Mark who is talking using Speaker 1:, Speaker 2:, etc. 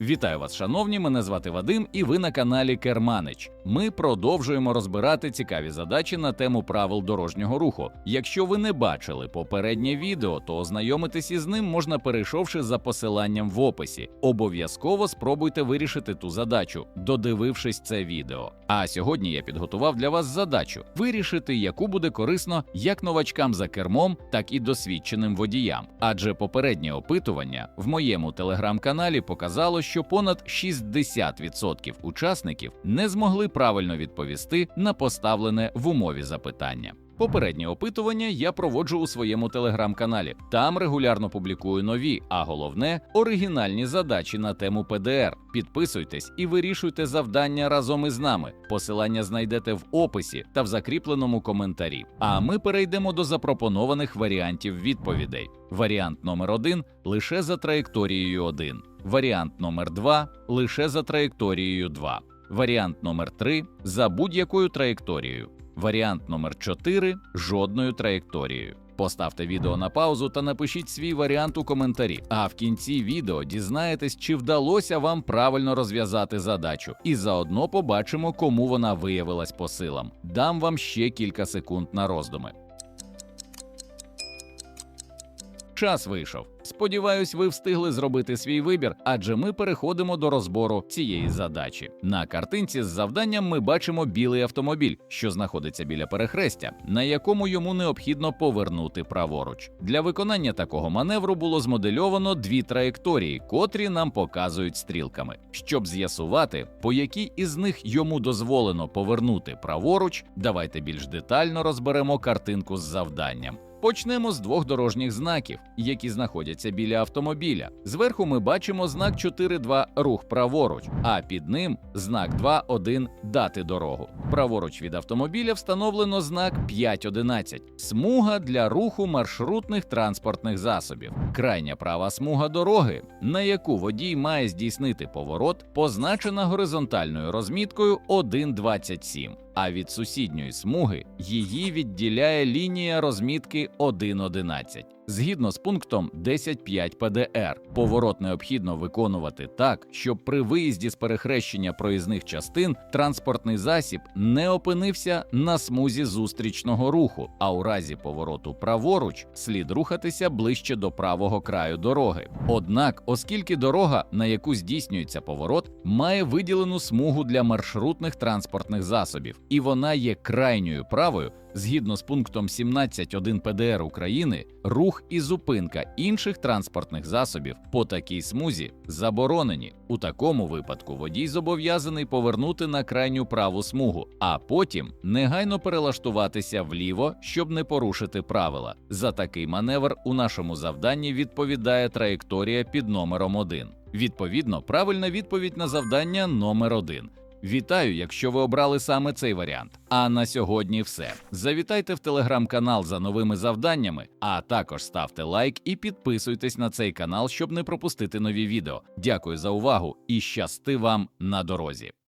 Speaker 1: Вітаю вас, шановні! Мене звати Вадим, і ви на каналі Керманич. Ми продовжуємо розбирати цікаві задачі на тему правил дорожнього руху. Якщо ви не бачили попереднє відео, то ознайомитись із ним можна перейшовши за посиланням в описі. Обов'язково спробуйте вирішити ту задачу, додивившись це відео. А сьогодні я підготував для вас задачу вирішити, яку буде корисно як новачкам за кермом, так і досвідченим водіям. Адже попереднє опитування в моєму телеграм-каналі показало, що понад 60% учасників не змогли правильно відповісти на поставлене в умові запитання. Попереднє опитування я проводжу у своєму телеграм-каналі. Там регулярно публікую нові, а головне оригінальні задачі на тему ПДР. Підписуйтесь і вирішуйте завдання разом із нами. Посилання знайдете в описі та в закріпленому коментарі. А ми перейдемо до запропонованих варіантів відповідей. Варіант номер 1 лише за траєкторією 1. Варіант номер 2 лише за траєкторією 2. Варіант номер 3 за будь-якою траєкторією. Варіант номер 4 жодною траєкторією. Поставте відео на паузу та напишіть свій варіант у коментарі. А в кінці відео дізнаєтесь, чи вдалося вам правильно розв'язати задачу, і заодно побачимо, кому вона виявилась по силам. Дам вам ще кілька секунд на роздуми. Час вийшов. Сподіваюсь, ви встигли зробити свій вибір, адже ми переходимо до розбору цієї задачі. На картинці з завданням ми бачимо білий автомобіль, що знаходиться біля перехрестя, на якому йому необхідно повернути праворуч. Для виконання такого маневру було змодельовано дві траєкторії, котрі нам показують стрілками. Щоб з'ясувати, по якій із них йому дозволено повернути праворуч, давайте більш детально розберемо картинку з завданням. Почнемо з двох дорожніх знаків, які знаходяться біля автомобіля. Зверху ми бачимо знак 4.2 рух праворуч, а під ним знак 2.1 дати дорогу. Праворуч від автомобіля встановлено знак 5.11 смуга для руху маршрутних транспортних засобів. Крайня права смуга дороги, на яку водій має здійснити поворот, позначена горизонтальною розміткою 1.27 а від сусідньої смуги її відділяє лінія розмітки 1.11. Згідно з пунктом 10.5 ПДР, поворот необхідно виконувати так, щоб при виїзді з перехрещення проїзних частин транспортний засіб не опинився на смузі зустрічного руху, а у разі повороту праворуч слід рухатися ближче до правого краю дороги. Однак, оскільки дорога, на яку здійснюється поворот, має виділену смугу для маршрутних транспортних засобів, і вона є крайньою правою. Згідно з пунктом 17.1 ПДР України, рух і зупинка інших транспортних засобів по такій смузі заборонені. У такому випадку водій зобов'язаний повернути на крайню праву смугу, а потім негайно перелаштуватися вліво, щоб не порушити правила. За такий маневр у нашому завданні відповідає траєкторія під номером 1. Відповідно, правильна відповідь на завдання номер 1. Вітаю, якщо ви обрали саме цей варіант. А на сьогодні все. Завітайте в телеграм-канал за новими завданнями, а також ставте лайк і підписуйтесь на цей канал, щоб не пропустити нові відео. Дякую за увагу і щасти вам на дорозі.